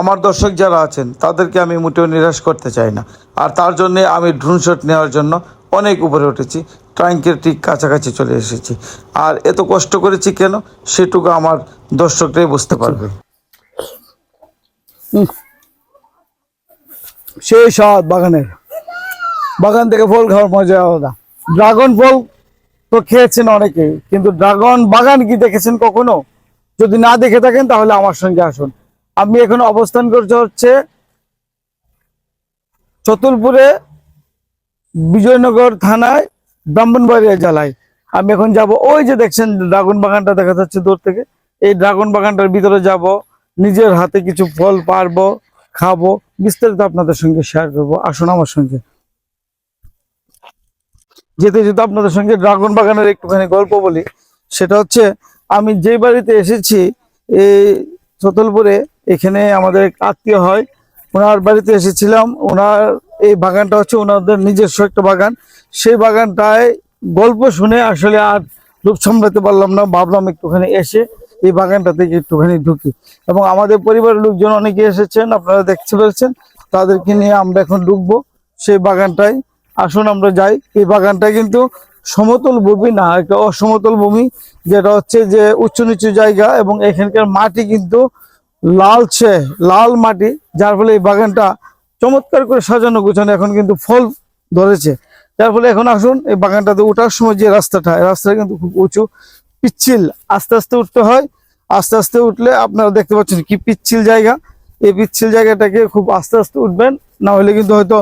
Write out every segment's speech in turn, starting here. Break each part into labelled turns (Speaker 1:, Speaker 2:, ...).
Speaker 1: আমার দর্শক যারা আছেন, তাদেরকে আমি মোটেও নিরাশ করতে চাই না। আর তার জন্য আমি ড্রোন শট নেওয়ার জন্য অনেক উপরে উঠেছি ট্রাঙ্কের ঠিক কাছাকাছি চলে এসেছি। আর এত কষ্ট করেছি কেন? সেটুকু আমার দর্শকরাই বুঝতে পারবে।
Speaker 2: সেই স্বাদ বাগানের। বাগান থেকে ফল খাওয়ার মজা আলাদা। ড্রাগন ফল তো খেয়েছেন অনেকে, কিন্তু ড্রাগন বাগান কি দেখেছেন কখনো? যদি না দেখে থাকেন, তাহলে আমার সঙ্গে আসুন। আমি এখন অবস্থান করতে হচ্ছে চতুলপুরে বিজয়নগর থানায়, ব্রাহ্মণবাড়িয়া জেলায়। আমি এখন যাব ওই যে দেখছেন ড্রাগন বাগানটা দেখা যাচ্ছে দূর থেকে। এই ড্রাগন বাগানটার ভিতরে যাব, নিজের হাতে কিছু ফল পারব, খাব, বিস্তারিত আপনাদের সঙ্গে শেয়ার করব। আসুন আমার সঙ্গে। যেতে যেতে আপনাদের সঙ্গে ড্রাগন বাগানের একটুখানি গল্প বলি। সেটা হচ্ছে আমি যে বাড়িতে এসেছি, এই চতলপুরে এখানে আমাদের আত্মীয় হয়। ওনার বাড়িতে এসেছিলাম। ওনার এই বাগানটা হচ্ছে ওনাদের নিজস্ব একটা বাগান। সেই বাগানটায় গল্প শুনে আসলে আর রূপ সামলাতে পারলাম না। ভাবলাম একটুখানি এসে এই বাগানটা থেকে একটুখানি ঢুকি। এবং আমাদের পরিবারের লোকজন অনেকে এসেছেন, আপনারা দেখতে পেরেছেন। তাদেরকে নিয়ে আমরা এখন ঢুকবো সেই বাগানটায়। আসুন আমরা যাই। এই বাগানটা কিন্তু সমতল ভূমি না, একটা অসমতল ভূমি, যেটা হচ্ছে যে উচ্চ নিচু জায়গা এবং এখানকার মাটি কিন্তু লালচে, লাল মাটি, যার ফলে এই বাগানটা চমৎকার করে সাজানো গোছানো এখন কিন্তু ফল ধরেছে। যার ফলে এখন আসুন, এই বাগানটাতে ওঠার সময় যে রাস্তাটা রাস্তাটা কিন্তু খুব উঁচু, পিচ্ছিল, আস্তে আস্তে উঠতে হয়। আস্তে আস্তে উঠলে আপনারা দেখতে পাচ্ছেন কি পিচ্ছিল জায়গা। এই পিচ্ছিল জায়গাটাকে খুব আস্তে আস্তে উঠবেন, না হলে কিন্তু হয়তো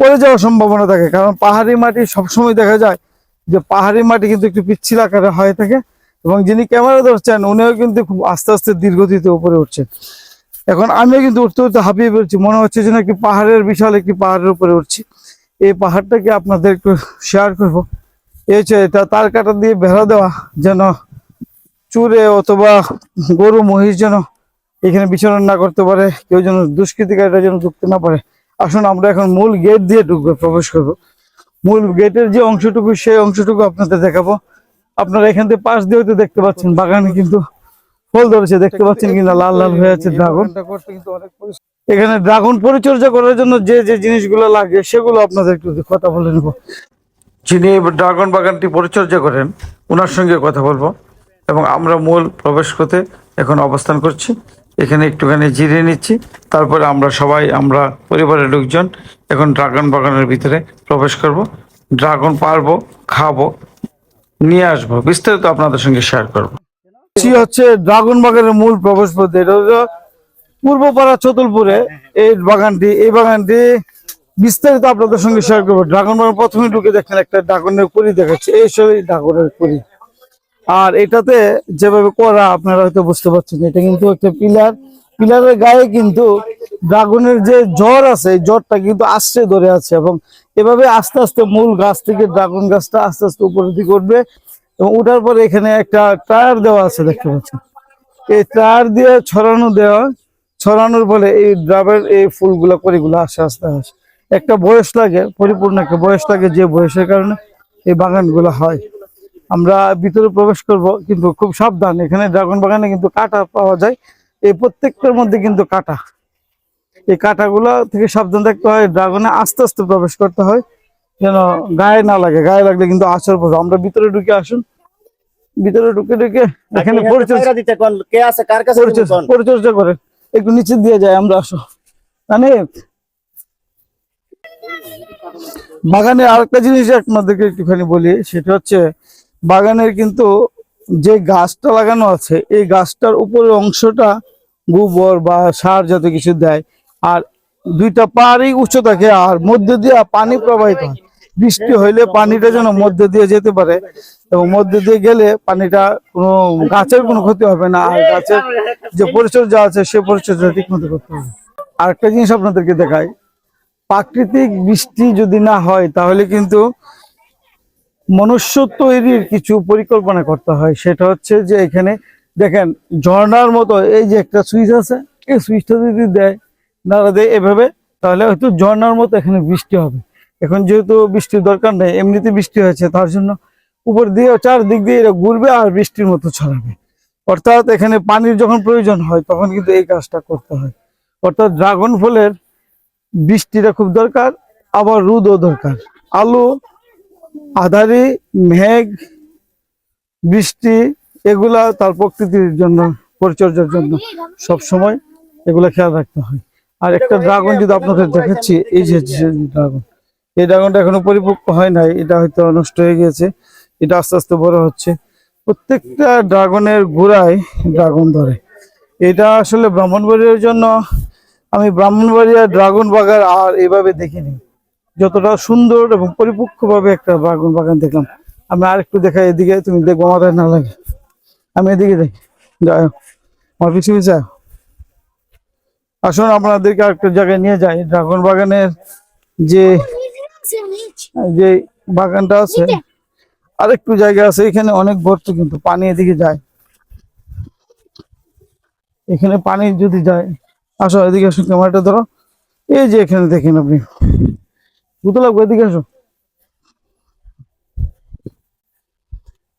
Speaker 2: পড়ে যাওয়ার সম্ভাবনা থাকে, কারণ পাহাড়ি মাটি সবসময় দেখা যায় যে পাহাড়ি মাটি কিন্তু একটু পিচ্ছিল আকারে হয়ে থাকে এবং যিনি ক্যামেরা ধরছেন, উনিও কিন্তু খুব আস্তে আস্তে দীর্ঘতিতে উপরে উঠছেন এখন আমিও কিন্তু উঠতে উঠতে হাঁপিয়ে পড়ছি। মনে হচ্ছে যে নাকি পাহাড়ের বিশাল একটি পাহাড়ের উপরে উঠছি। এই পাহাড়টাকে আপনাদের একটু শেয়ার করব। এই হচ্ছে এটা তার কাটা দিয়ে বেড়া দেওয়া, যেন চুরে অথবা গরু, মহিষ যেন এখানে বিচরণ না করতে পারে, কেউ যেন দুষ্কৃতিকারীরা যেন ঢুকতে না পারে। আসুন আমরা এখন মূল গেট দিয়ে ঢুকবো, প্রবেশ করব। মূল গেটের যে অংশটুকু সেই অংশটুকু আপনাদের দেখাবো। আপনারা এখান থেকে পাশ দিয়ে হয়তো দেখতে পাচ্ছেন বাগানে কিন্তু ফল ধরেছে দেখতে পাচ্ছেন কিনা লাল লাল হয়ে আছে ড্রাগন। এখানে ড্রাগন পরিচর্যা করার জন্য যে যে জিনিসগুলো লাগে সেগুলো আপনাদের একটু কথা বলে নেব।
Speaker 1: যিনি ড্রাগন বাগানটি পরিচর্যা করেন ওনার সঙ্গে কথা বলব। এবং আমরা মূল প্রবেশ করতে এখন অবস্থান করছি। এখানে একটুখানি জিরে নিচ্ছি। তারপরে আমরা সবাই, আমরা পরিবারের লোকজন এখন ড্রাগন বাগানের ভিতরে প্রবেশ করব। ড্রাগন পারব, খাব, নিয়ে আসব। বিস্তারিত আপনাদের সঙ্গে শেয়ার করব।
Speaker 2: হচ্ছে ড্রাগন বাগানের মূল প্রবেশ পথ এটা পূর্বপাড়া চতুলপুরে এই বাগানটি এই বাগানটি বিস্তারিত আপনাদের সঙ্গে শেয়ার করব। ড্রাগন বাগান প্রথমে ঢুকে দেখেন একটা ড্রাগনের কুড়ি দেখাচ্ছে। এই সেই ড্রাগনের কুড়ি। আর এটাতে যেভাবে করা, আপনারা হয়তো বুঝতে পারছেন এটা কিন্তু একটা পিলার। পিলারের গায়ে কিন্তু ড্রাগনের যে জ্বর আছে জ্বরটা কিন্তু আস্তে ধরে আছে এবং এভাবে আস্তে আস্তে মূল গাছ থেকে ড্রাগন গাছটা আস্তে আস্তে দিকে উঠবে এবং উঠার পরে এখানে একটা টায়ার দেওয়া আছে দেখতে পাচ্ছেন। এই টায়ার দিয়ে ছড়ানো দেওয়া, ছড়ানোর ফলে এই ড্রাবের এই ফুলগুলো করিগুলো আসে, আস্তে আসে। একটা বয়স লাগে, পরিপূর্ণ একটা বয়স লাগে যে বয়সের কারণে এই বাগানগুলো হয়। আমরা ভিতরে প্রবেশ করব কিন্তু খুব সাবধান। এখানে ড্রাগন বাগানে কিন্তু কাটা পাওয়া যায়। এই প্রত্যেকটার মধ্যে কিন্তু কাটা। এই কাটাগুলো থেকে সাবধান থাকতে হয়। ড্রাগনে আস্তে আস্তে প্রবেশ করতে হয়। যেন গায়ে না লাগে। গায়ে লাগলে কিন্তু আচর পড়বে। আমরা ভিতরে ঢুকে আসুন। ভিতরে ঢুকে ঢুকে এখানে পরিচর্যা
Speaker 3: দিতে কে আছে? কার কাছে
Speaker 2: পরিচর্যা পরিচর্যা করে একটু নিচে দিয়ে যায় আমরা আসো। মানে বাগানে আরেকটা জিনিস আপনাদেরকে একটুখানি বলি সেটা হচ্ছে বাগানের কিন্তু যে গাছটা লাগানো আছে, এই গাছটার উপরের অংশটা গোবর বা সার জাতীয় কিছু দেয়। আর দুইটা পাড়ই উঁচু থাকে, আর মধ্যে দিয়ে পানি প্রবাহিত হয়। বৃষ্টি হইলে পানিটা যেন মধ্যে দিয়ে যেতে পারে, এবং মধ্যে দিয়ে গেলে পানিটা কোনো গাছের কোনো ক্ষতি হবে না, আর গাছের যে পরিচর্যা আছে, সে পরিচর্যা ঠিক মতো করতে হবে। আরেকটা জিনিস আপনাদেরকে দেখাই, প্রাকৃতিক বৃষ্টি যদি না হয়, তাহলে কিন্তু মনুষ্য তৈরির কিছু পরিকল্পনা করতে হয়। সেটা হচ্ছে যে এখানে দেখেন, ঝর্ণার মতো এই যে একটা সুইচ আছে, এই সুইচটা যদি দেয় নাড়া দেয় এভাবে, তাহলে হয়তো ঝর্ণার মতো এখানে বৃষ্টি হবে। এখন যেহেতু বৃষ্টির দরকার নেই, এমনিতে বৃষ্টি হয়েছে, তার জন্য উপর দিয়ে চারদিক দিয়ে এটা ঘুরবে আর বৃষ্টির মতো ছড়াবে। অর্থাৎ এখানে পানির যখন প্রয়োজন হয়, তখন কিন্তু এই কাজটা করতে হয়। অর্থাৎ ড্রাগন ফলের বৃষ্টিটা খুব দরকার, আবার রোদও দরকার। আলু আধারি, মেঘ, বৃষ্টি, এগুলা তার প্রকৃতির জন্য, পরিচর্যার জন্য। সব সময় এগুলা খেয়াল রাখতে হয়। আর একটা ড্রাগন যদি আপনাদের দেখাচ্ছি, এই যে ড্রাগন এই ড্রাগনটা এখনও পরিপক্ক হয় নাই, এটা হয়তো নষ্ট হয়ে গেছে এটা আস্তে আস্তে বড় হচ্ছে। প্রত্যেকটা ড্রাগনের গোড়ায় ড্রাগন ধরে। এটা আসলে ব্রাহ্মণবাড়িয়ার জন্য, আমি ব্রাহ্মণবাড়িয়া ড্রাগন বাগান আর এভাবে দেখিনি। যতটা সুন্দর এবং পরিপক্কভাবে একটা ড্রাগন বাগান দেখলাম। আমি আরেকটু দেখাই এদিকে তুমি দেখব আমার না লাগে। আমি এদিকে দেখি। যাই হোক, আমার পিছু পিছু আসুন আপনাদেরকে আরেকটা জায়গায় নিয়ে যাই। ড্রাগন বাগানের যে যে বাগানটা আছে আরেকটু জায়গা আছে। এখানে অনেক ভর্তি কিন্তু পানি এদিকে যায়। এখানে পানি যদি যায় আসো এদিকে আসো ক্যামেরাটা ধরো। এই যে এখানে দেখেন আপনি। লাগবে, এদিকে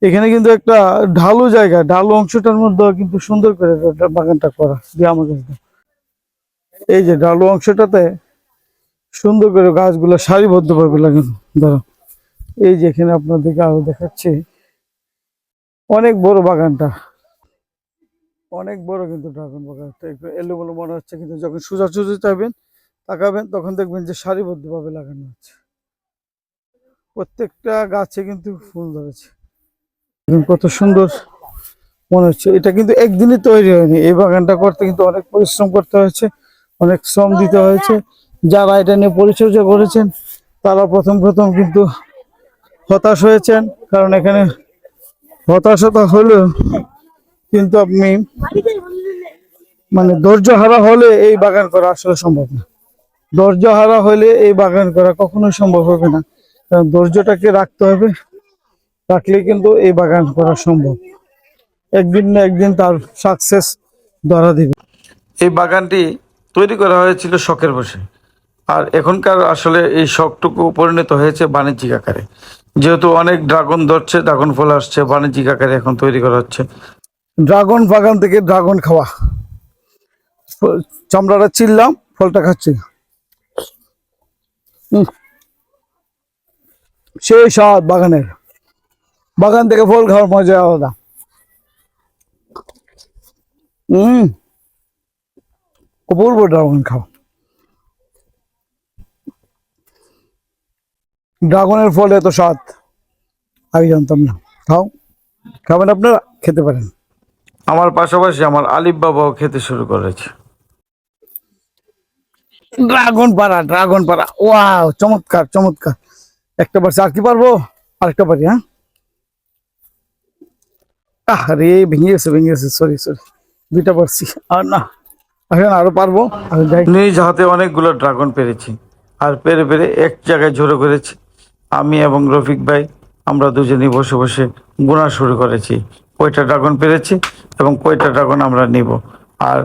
Speaker 2: এখানে কিন্তু একটা ঢালু জায়গা, ঢালু অংশটার মধ্যে কিন্তু সুন্দর করে বাগানটা করা আমাকে দাও। এই যে ঢালু অংশটাতে সুন্দর করে গাছগুলো সারিবদ্ধভাবে লাগানো, ধরো। এই যে এখানে আপনাদেরকে আরও দেখাচ্ছি, অনেক বড় বাগানটা। অনেক বড় কিন্তু ড্রাগন বাগানটা। এলোমেলো মনে হচ্ছে কিন্তু যখন সোজা সোজা চাইবেন তাকাবেন, তখন দেখবেন যে সারিবদ্ধভাবে লাগানো আছে। প্রত্যেকটা গাছে কিন্তু ফুল ধরেছে। কত সুন্দর মনে হচ্ছে। এটা কিন্তু একদিনই তৈরি হয়নি। এই বাগানটা করতে কিন্তু অনেক পরিশ্রম করতে হয়েছে, অনেক শ্রম দিতে হয়েছে। যারা এটা নিয়ে পরিচর্যা করেছেন, তারা প্রথম প্রথম কিন্তু হতাশ হয়েছেন। কারণ এখানে হতাশতা হলেও কিন্তু আপনি মানে ধৈর্য হারা হলে এই বাগান করা আসলে সম্ভব না। ধৈর্য হারা হলে এই বাগান করা কখনোই সম্ভব হবে না। কারণ ধৈর্যটাকে রাখতে হবে, রাখলে কিন্তু এই বাগান করা সম্ভব। একদিন না একদিন তার সাকসেস ধরা দিবে।
Speaker 1: এই বাগানটি তৈরি করা হয়েছিল শখের বসে। আর এখনকার আসলে এই শখটুকু পরিণত হয়েছে বাণিজ্যিক আকারে। যেহেতু অনেক ড্রাগন ধরছে, ড্রাগন ফল আসছে, বাণিজ্যিক আকারে এখন তৈরি করা হচ্ছে।
Speaker 2: ড্রাগন বাগান থেকে ড্রাগন খাওয়া। চামড়াটা চিনলাম ফলটা খাচ্ছি। উম। সেই স্বাদ বাগানের। বাগান থেকে ফল খাওয়ার মজা আলাদা। হম। অপূর্ব ড্রাগন খাওয়া ড্রাগনের ফল এত স্বাদ আগে জানতাম না। খাও। খাবেন আপনারা? খেতে পারেন।
Speaker 1: আমার পাশাপাশি আমার আলিফ বাবাও খেতে শুরু করেছে।
Speaker 2: ড্রাগন পাড়া ড্রাগন পাড়া। ওয়াও, চমৎকার চমৎকার। একটা পারছি আর কি পারব? আরেকটা পারি হ্যাঁ? আরে ভেঙে গেছে ভেঙে গেছে সরি সরি দুইটা পারছি আর না, এখন আরও পারব।
Speaker 1: নিজ হাতে অনেকগুলো ড্রাগন পেরেছি, আর পেরে পেরে এক জায়গায় ঝরে করেছি আমি এবং রফিক ভাই, আমরা দুজনেই বসে বসে গোনা শুরু করেছি। কয়টা ড্রাগন পেরেছি এবং কয়টা ড্রাগন আমরা নিব? আর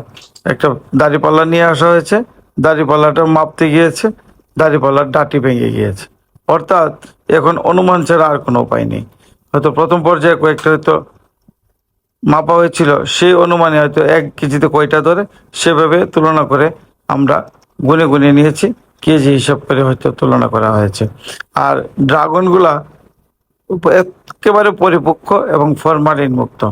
Speaker 1: একটা দাড়িপাল্লা নিয়ে আসা হয়েছে দাড়িপাল্লাটা মাপতে গিয়েছে, দাড়িপাল্লার ডাটি ভেঙে গিয়েছে। অর্থাৎ এখন অনুমান ছাড়া আর কোনো উপায় নেই। হয়তো প্রথম পর্যায়ে কয়েকটা হয়তো মাপা হয়েছিল, সেই অনুমানে হয়তো এক কেজিতে কয়টা ধরে, সেভাবে তুলনা করে আমরা গুনে গুনে নিয়েছি, কেজি হিসাব করে হয়তো তুলনা করা হয়েছে। আর ড্রাগনগুলা একেবারে পরিপক্ক এবং ফরমালিন মুক্ত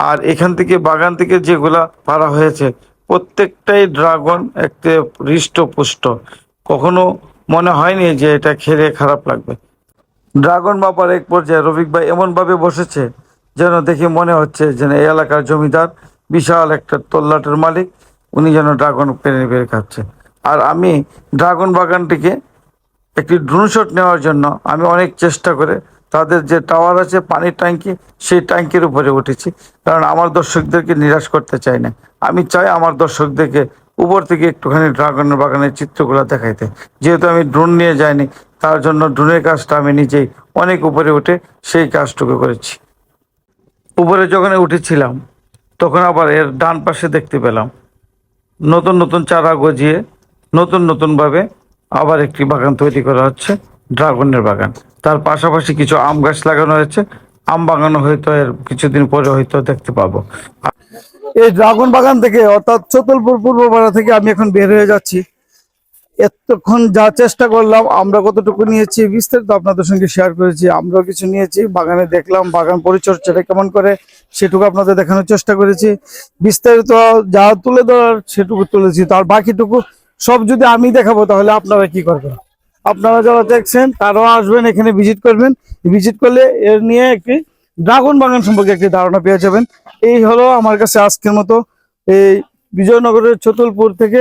Speaker 1: আর এখান থেকে বাগান থেকে যেগুলা পারা হয়েছে প্রত্যেকটাই ড্রাগন একটা হৃষ্টপুষ্ট। কখনো মনে হয়নি যে এটা খেলে খারাপ লাগবে। ড্রাগন মাপার এক পর্যায়ে রফিক ভাই এমনভাবে বসেছে যেন দেখে মনে হচ্ছে যেন এই এলাকার জমিদার বিশাল একটা তল্লাটের মালিক, উনি যেন ড্রাগন পেরে পেরে খাচ্ছে। আর আমি ড্রাগন বাগানটিকে একটি ড্রোন শট নেওয়ার জন্য আমি অনেক চেষ্টা করে তাদের যে টাওয়ার আছে, পানির ট্যাঙ্কি, সেই ট্যাঙ্কির উপরে উঠেছি। কারণ আমার দর্শকদেরকে নিরাশ করতে চাই না। আমি চাই আমার দর্শকদেরকে উপর থেকে একটুখানি ড্রাগনের বাগানের চিত্রগুলো দেখাইতে। যেহেতু আমি ড্রোন নিয়ে যাইনি, তার জন্য ড্রোনের কাজটা আমি নিজেই অনেক উপরে উঠে সেই কাজটুকু করেছি। উপরে যখন উঠেছিলাম, তখন আবার এর ডান পাশে দেখতে পেলাম। নতুন নতুন চারা গজিয়ে, নতুন নতুনভাবে আবার একটি বাগান তৈরি করা হচ্ছে, ড্রাগনের বাগান। তার পাশাপাশি কিছু আম গাছ লাগানো হয়েছে। আম বাগানো হয়তো এর কিছুদিন পরে হয়তো দেখতে পাবো।
Speaker 2: এই ড্রাগন বাগান থেকে, অর্থাৎ চতুলপুর পূর্বপাড়া থেকে আমি এখন বের হয়ে যাচ্ছি। এতক্ষণ যা চেষ্টা করলাম, আমরা কতটুকু নিয়েছি বিস্তারিত আপনাদের সঙ্গে শেয়ার করেছি, আমরাও কিছু নিয়েছি, বাগানে দেখলাম, বাগান পরিচর্যাটা কেমন করে, সেটুকু আপনাদের দেখানোর চেষ্টা করেছি। বিস্তারিত যা তুলে ধরার সেটুকু তুলেছি, তার বাকিটুকু সব যদি আমি দেখাবো, তাহলে আপনারা কি করবেন? আপনারা যারা দেখছেন, তারাও আসবেন, এখানে ভিজিট করবেন। ভিজিট করলে এর নিয়ে একটি ড্রাগন বাগান সম্পর্কে একটি ধারণা পেয়ে যাবেন। এই হলো আমার কাছে আজকের মতো। এই বিজয়নগরের ছতুলপুর থেকে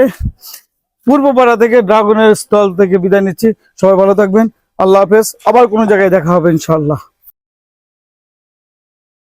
Speaker 2: পূর্বপাড়া থেকে ড্রাগনের স্থল থেকে বিদায় নিচ্ছি। সবাই ভালো থাকবেন। আল্লাহ হাফেজ। আবার কোনো জায়গায় দেখা হবে ইনশাল্লাহ